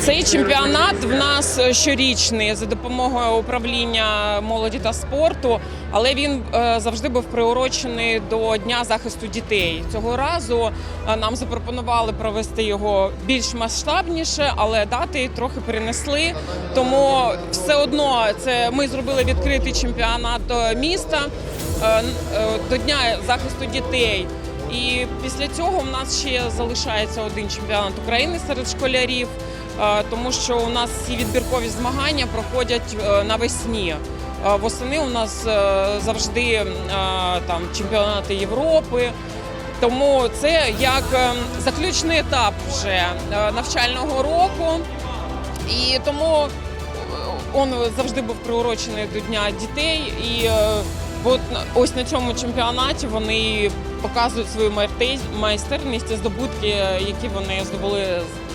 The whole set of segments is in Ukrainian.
Цей чемпіонат в нас щорічний за допомогою управління молоді та спорту, але він е, завжди був приурочений до Дня захисту дітей. Цього разу е, нам запропонували провести його більш масштабніше, але дати трохи перенесли. Тому все одно це ми зробили відкритий чемпіонат е, міста е, е, до Дня захисту дітей. І після цього в нас ще залишається один чемпіонат України серед школярів, е, тому що у нас ці відбіркові змагання проходять е, навесні. Е, Восени у нас завжди там чемпіонати Європи. Тому це як заключний етап вже навчального року. І тому він завжди був приурочений до Дня дітей. І от на- ось на цьому чемпіонаті вони показують свою майсте- майстерність і здобутки, які вони здобули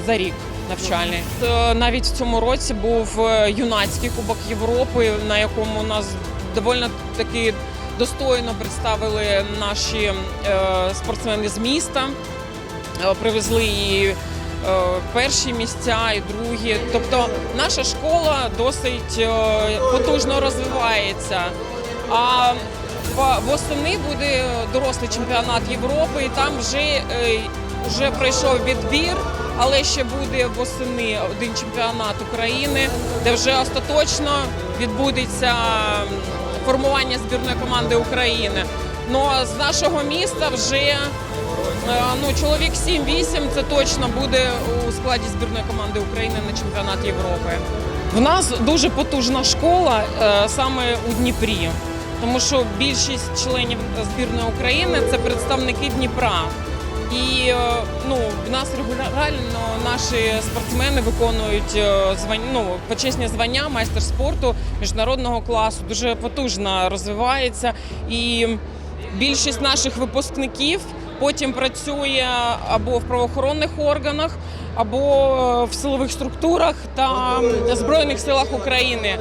за рік навчальний. Е, Навіть в цьому році був е, юнацький кубок Європи, на якому нас доволі таки достойно представили наші е, спортсмени з міста. Привезли і перші місця, і другі. Тобто наша школа досить потужно розвивається. А восени буде дорослий чемпіонат Європи, і там вже, е, вже пройшов відбір, але ще буде восени один чемпіонат України, де вже остаточно відбудеться формування збірної команди України. Ну з нашого міста вже Е, Ну, чоловік 7-8 це точно буде у складі збірної команди України на чемпіонат Європи. В нас дуже потужна школа е, саме у Дніпрі, тому що більшість членів збірної України це представники Дніпра. І е, ну, в нас регулярно наші спортсмени виконують е, звання, ну, почесні звання майстер спорту міжнародного класу. Дуже потужно розвивається. І більшість наших випускників потім працює або в правоохоронних органах, або е, в силових структурах та Збройних силах України.